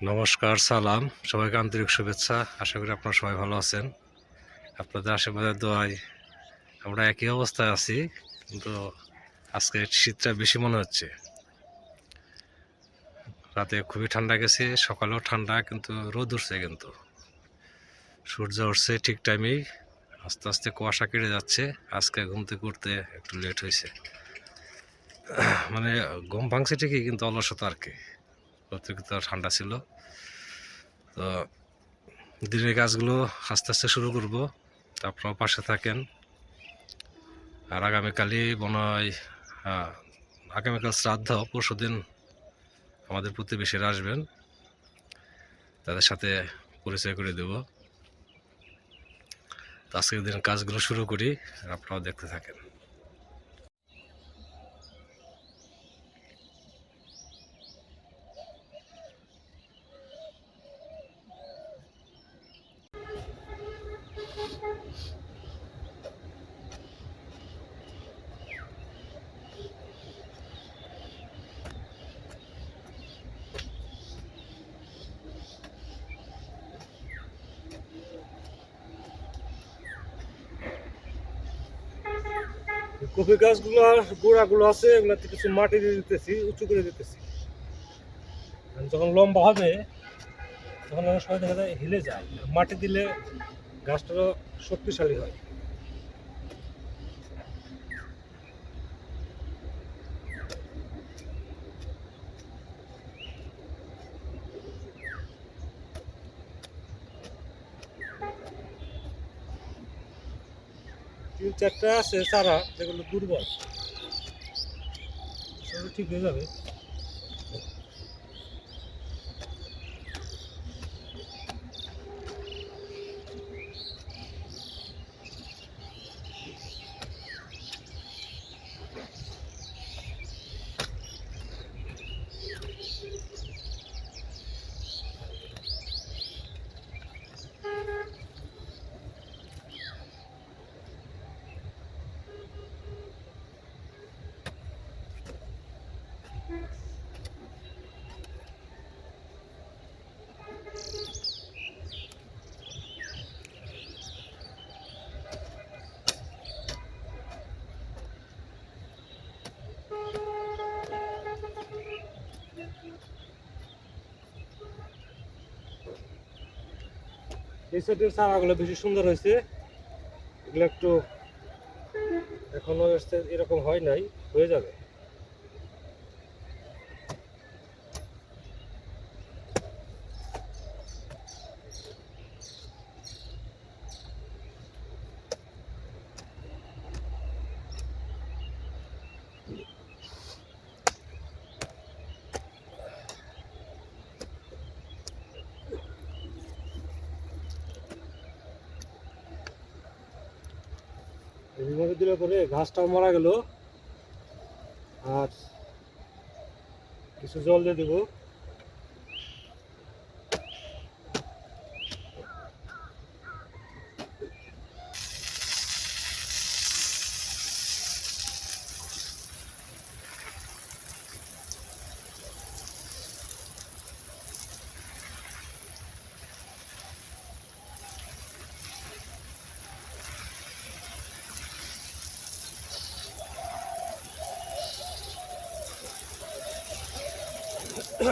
নমস্কার, সালাম। সবাইকে আন্তরিক শুভেচ্ছা। আশা করি আপনারা সবাই ভালো আছেন। আপনাদের আশেপাশের দোয়ায় আমরা একই অবস্থায় আছি, কিন্তু আজকে শীতটা বেশি মনে হচ্ছে। রাতে খুবই ঠান্ডা গেছে, সকালেও ঠান্ডা, কিন্তু রোদ উঠছে কিন্তু। সূর্য উঠছে ঠিক টাইমেই, আস্তে আস্তে কুয়াশা কেটে যাচ্ছে। আজকে ঘুম থেকে উঠতে একটু লেট হয়েছে। মানে ঘুম ভাঙছে ঠিকই, কিন্তু অলসতা আর কি। অতিরিক্ত ঠান্ডা ছিল। তো দিনের কাজগুলো আস্তে আস্তে শুরু করব। আপনারাও পাশে থাকেন। আর আগামীকালই মনে হয় আগামীকাল শ্রাদ্ধ, পরশু দিন আমাদের প্রতিবেশীরা আসবেন। তাদের সাথে পরিচয় করে দেব। তো আজকের দিন কাজগুলো শুরু করি আপনারাও দেখতে থাকেন। কফি গাছগুলো গোড়াগুলো আছে, এগুলোতে কিছু মাটি দিয়ে দিতেছি, উঁচু করে দিতেছি। যখন লম্বা হবে, তখন অনেক সময় দেখা যায় হিলে যায়। মাটি দিলে গাছটা শক্তিশালী হয়। তিন চারটা আছে চারা যেগুলো দুর্বল। সেগুলো ঠিক হয়ে যাবে। এই সাইডের চারাগুলো বেশি সুন্দর হয়েছে। এগুলো একটু এখনও এরকম হয় নাই হয়ে যাবে। দিলে ঘাসটাও মারা গেল। আর কিছু জল দিয়ে দেবো। এই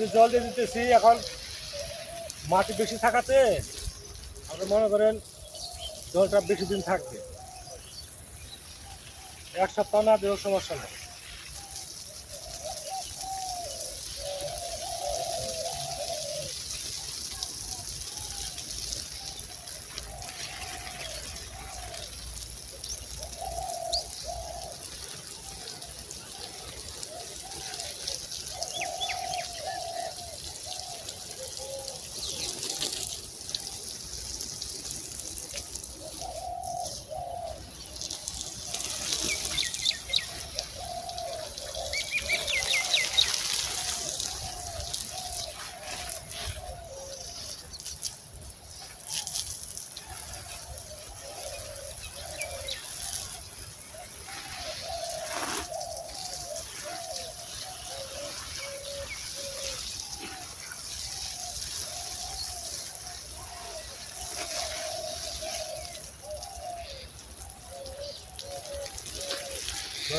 যে জল দিয়ে দিতেছি, এখন মাটি বেশি থাকাতে আপনি মনে করেন জলটা বেশি দিন থাকবে। এক সপ্তাহ না দেওয়ার সমস্যা নেই।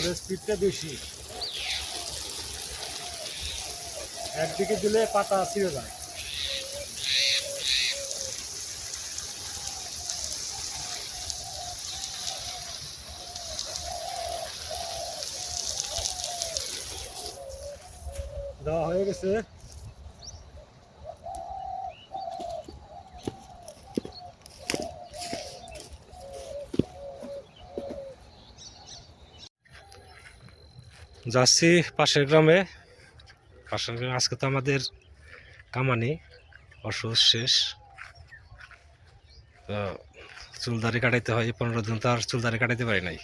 মানে স্পিডটা বেশি। একদিকে দিলে পাতা ছিঁড়ে যায়। দেওয়া হয়ে গেছে। যাচ্ছি পাশের গ্রামে। পাশের গ্রামে, আজকে তো আমাদের কামানি, অসুখ শেষ। তো চুলদারি কাটাইতে হয় পনেরো দিন তো আর চুলদারি কাটাইতে পারি নাই।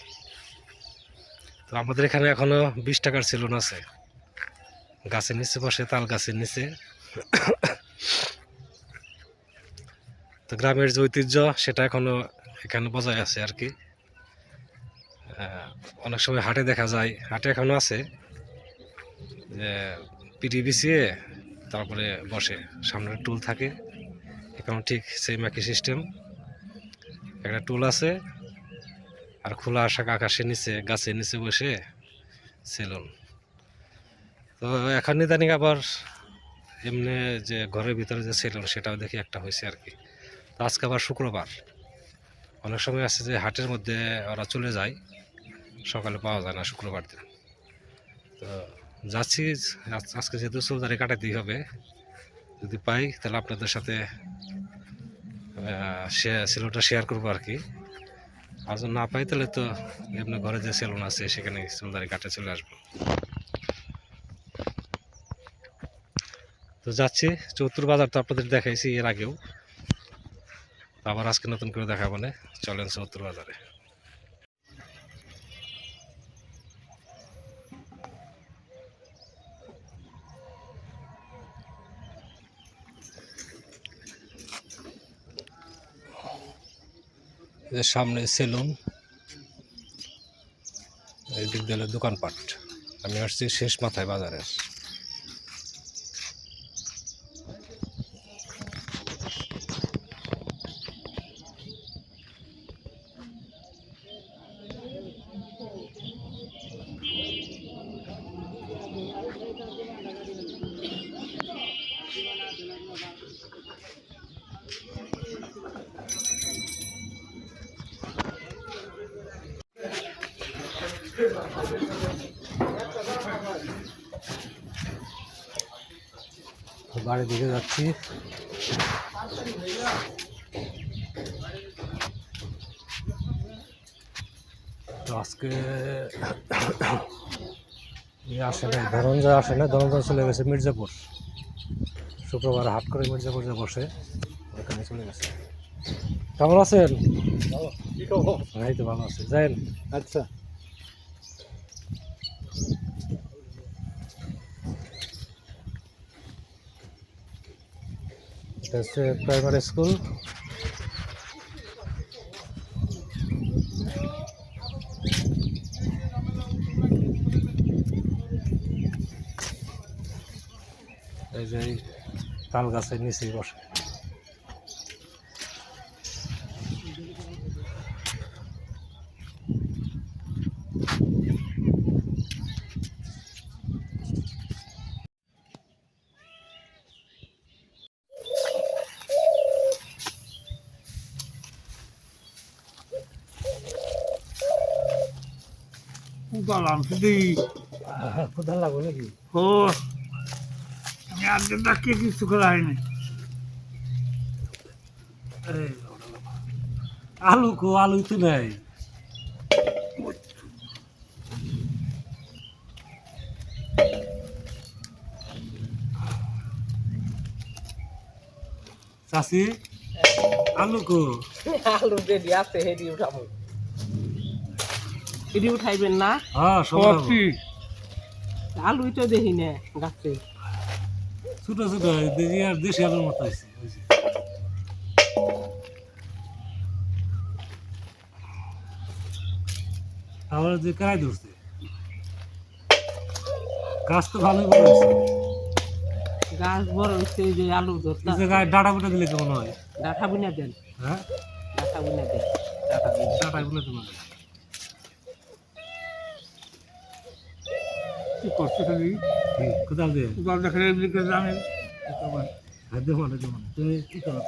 তো আমাদের এখানে এখনও বিশ টাকার সেলুন আছে। গাছের নিচে বসে, তাল গাছের নিচে। তো গ্রামের যে ঐতিহ্য, সেটা এখনও এখানে বজায় আছে আর কি। অনেক সময় হাটে দেখা যায়, হাটে এখনও আছে, যে পিটি বিছিয়ে তারপরে বসে, সামনে টুল থাকে, এখানে ঠিক সেই একই সিস্টেম একটা টুল আছে, আর খোলা আশা আকাশের নিচে, গাছের নিচে বসে সেলুন। তো এখন ইদানিং আবার এমনি যে ঘরের ভিতরে যে সেলুন, সেটাও দেখি একটা হয়েছে আর কি। তো আজকে আবার শুক্রবার। অনেক সময় আছে যে হাটের মধ্যে ওরা চলে যায় সকালে পাওয়া যায় না, শুক্রবার দিন। তো যাচ্ছি আজকে যেহেতু চুলদারি কাটাতেই হবে, যদি পাই তাহলে আপনাদের সাথে সেলুনটা শেয়ার করব আর কি। আর যদি না পাই তাহলে তো এমনি ঘরে যে সেলুন আছে, সেখানে চুলদারি কাটে চলে আসব। তো যাচ্ছি চৌত্তর বাজার তো আপনাদের দেখাইছি এর আগেও। আবার আজকে নতুন করে দেখাবো না, চলেন চৌত্তর বাজারে। এর সামনে সেলুন। এই দিক দিলে দোকানপাট। আমি আসছি শেষ মাথায় বাজারের। বাড়ির দিকে যাচ্ছি। তো আজকে আসে না ধরঞ্জয় আসে না ধরঞ্জয় চলে গেছে মির্জাপুর। শুক্রবার হাট করে মির্জাপুর যে বসে ওখানে চলে গেছে। কেমন আছেন? এই তো ভালো আছে। যাই আচ্ছা। হচ্ছে প্রাইমারি স্কুল এই যে তাল গাছের নিচেই বসে। উপালাম শুধু কোথায় লাগবে নাকি? ও আমি আগে ডাকিয়ে কিছু করা হয়নি। আলু কো আলু তো নেই। চাষি আলু কো? আলু রেডি আছে হেডি উঠাবো। হেডি উঠাইবেন না? হ্যাঁ আলুই তো দেখি না গাছে। ছোট ছোট দেশি আর দেশি আলুর মতো আছে ওই যে। কারাই ধরছে। গাছ তো ভালোই বড় হয়েছে। গাছ বড় এই যে আলু ধরতা ডাটা বুটা দিলে কেমন হয়? ডাঠা বুনা দেন। হ্যাঁ? ডাঠা বুনা দেন ডাটা বুনা দেবো কি কোথাও দিয়ে? কোথাও দেখলে এমনি করে জানে। হাত দিয়ে মানে যেমন তুমি কি করো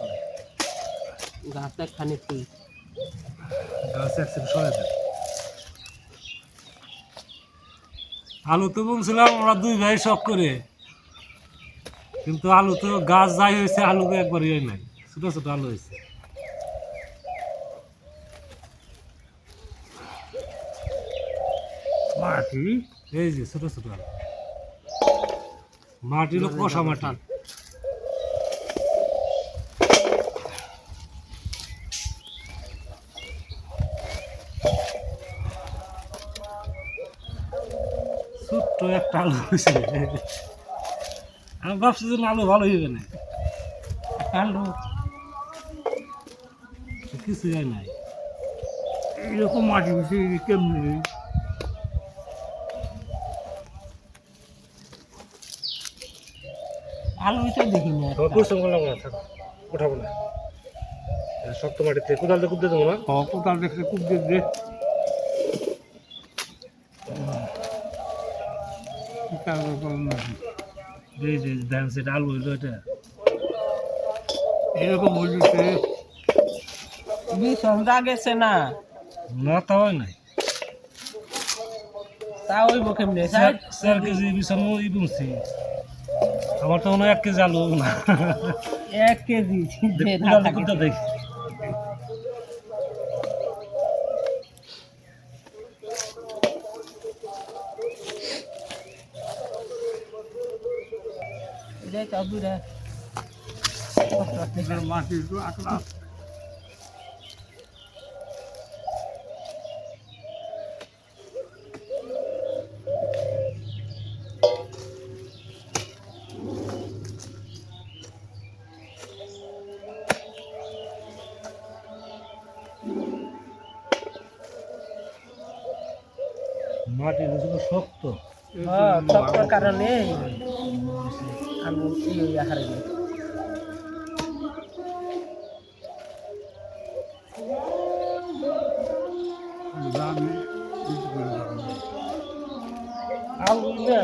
গাছটা খানিক তুই। গাছ একসাথে সরে দেয় আলু তো বলছিলাম আমরা দুই ভাই শখ করে। কিন্তু আলু তো গাছ যাই হয়েছে আলু তো একবার ইয়ে নাই। ছোট ছোট আলু হয়েছে। মাটি? এই যে ছোট ছোট। মাটি হলো কষা মাটি। ছোট্ট একটা আলু হয়েছে। আমি ভাবছি যে আলু ভালো হইবে না। আলু কিছু নাই। এরকম মাটি বেশি কেমনি? আলুটা দেখিনি একটা। তোমার পরিশ্রম করলাম না থাকো উঠাবো না। শক্ত মাটিতে কোদাল দিয়ে কুদতে দেবো না? কোথাও দেখলে খুব দেখবে এই যে ধান সেটা আলু হইল এটা। এরকম হইছে বিষম গেছে না? না তা হয় নাই। তা হইব কেমনে? চার চার কেজি আমার তো মনে হয় এক কেজি আলু না। এক কেজি। কোনটা দেখি? আবুরা মাটি একটু মাটি বুঝলো শক্ত। হ্যাঁ সবটার কারণে আলু এই জানি আলু না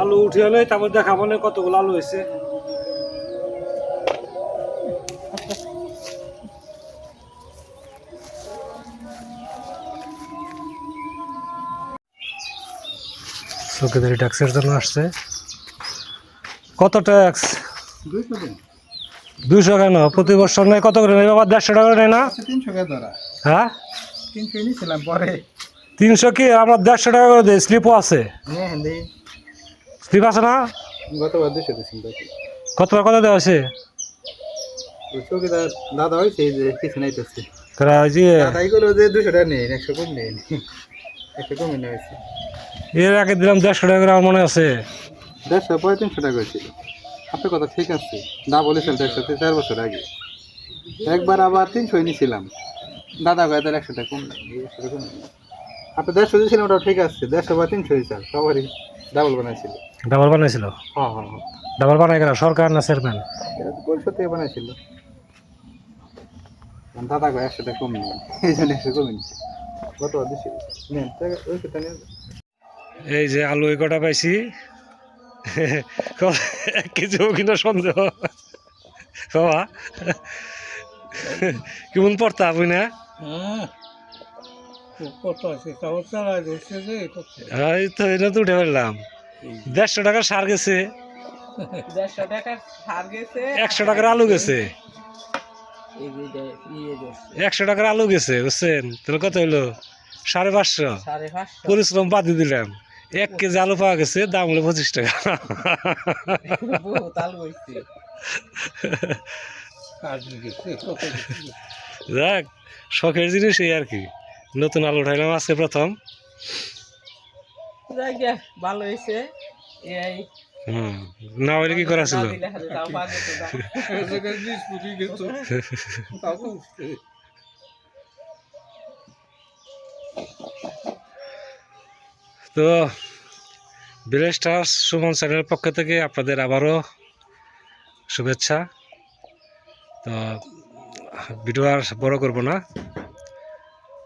আলু উঠে হলে তারপর দেখাবো না কতগুলো আলু হয়েছে। চৌকিদারি ট্যাক্সের জন্য আসছে। কত ট্যাক্স দুইশো কেন প্রতি বছর নেই কত করে নেই বাবা দেড়শো টাকা করে নেয় না? তিনশো হ্যাঁ? তিনশো কি? আমরা দেড়শো টাকা করে দিই স্লিপও আছে। হ্যাঁ দিই। স্লিপ আছে না? গতবার দুশো দিয়েছি বাকি কত কত দেওয়া আছে চৌকিদার দাদা হয়েছে এই যে কিছু নাইতেছে তারা ওই যে দাদাই করে যে দুশো টাকা নেই একশো কম নেই। একশো কমই না হয়েছে। এর আগে দিলাম দেড়শো টাকা করে আমার মনে আছে। দেড়শো পরে তিনশো টাকা হয়েছিল আপনার কথা ঠিক আছে। দা বলেছিল দেড়শো চার বছর আগে। একবার আবার তিনশো নিয়েছিলাম। দাদা কয়ে একশো টাকা কম লাগে একশো টাকা কম। আপনি দেড়শো দিয়েছিলেন ওটাও ঠিক আছে। দেড়শো বা তিনশো হিসাব সবারই। ডাবল বানাইছিল। ডাবল বানাইছিল? হ্যাঁ হ্যাঁ হ্যাঁ। ডাবল বানাই কেন সরকার না চেয়ারম্যান? এটা থেকে বানাইছিল। দাদা কয়ে এই জন্য একশো কমে নিচ্ছে গতবার দিয়েছিল নেন ওই সেটা নিয়ে এই যে আলু এই কটা পাইছি। এক কেজিও কিনা সন্দেহ। বাবা কেমন পড়তা আপনি না? কত আছে? তাও চালাই ধরছে যে এই তো এটা তো উঠে ফেললাম। দেড়শো টাকার সার গেছে। দেড়শো টাকার সার গেছে একশো টাকার আলু গেছে। ইয়ে করছে একশো টাকার আলু গেছে বুঝছেন? তাহলে কত হইল? সাড়ে পাঁচশো। পরিশ্রম বাদ দিয়ে দিলাম। এক কেজি আলু পাওয়া গেছে দাম হলো পঁচিশ টাকা। গেছে যাক শখের জিনিস এই আর কি। নতুন আলু উঠাইলাম আজকে প্রথম। ভালো হয়েছে এই না হইলে কি করা ছিল? তো সুমন চ্যানেলের পক্ষ থেকে আপনাদের আবারও শুভেচ্ছা। তো ভিডিও আর বড় করব না।